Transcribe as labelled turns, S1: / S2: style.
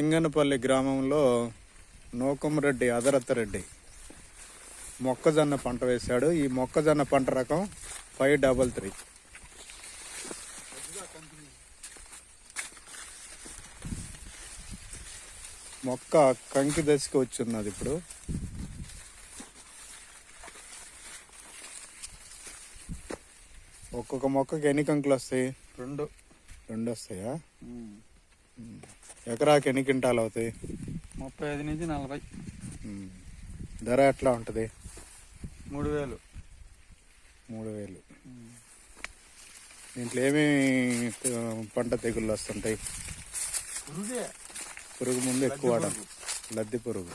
S1: సింగనపల్లి గ్రామంలో నూకమరెడ్డి అదరత్తరెడ్డి మొక్కజొన్న పంట వేశాడు. ఈ మొక్కజొన్న పంట రకం ఫైవ్ డబల్ త్రీ. మొక్క కంకి దశకి వచ్చిన్నది ఇప్పుడు. ఒక్కొక్క మొక్కకి ఎన్ని కంకులు వస్తాయి?
S2: రెండు.
S1: రెండు వస్తాయా? ఎకరాకి ఎన్ని క్వింటాలు అవుతాయి?
S2: ముప్పై ఐదు నుంచి నలభై.
S1: ధర ఎట్లా ఉంటుంది?
S2: మూడు వేలు.
S1: మూడు వేలు. దీంట్లో ఏమేమి పంట తెగుళ్ళు వస్తుంటాయి?
S2: పురుగే.
S1: ముందు ఎక్కువ వాడాలి లద్ది పురుగు.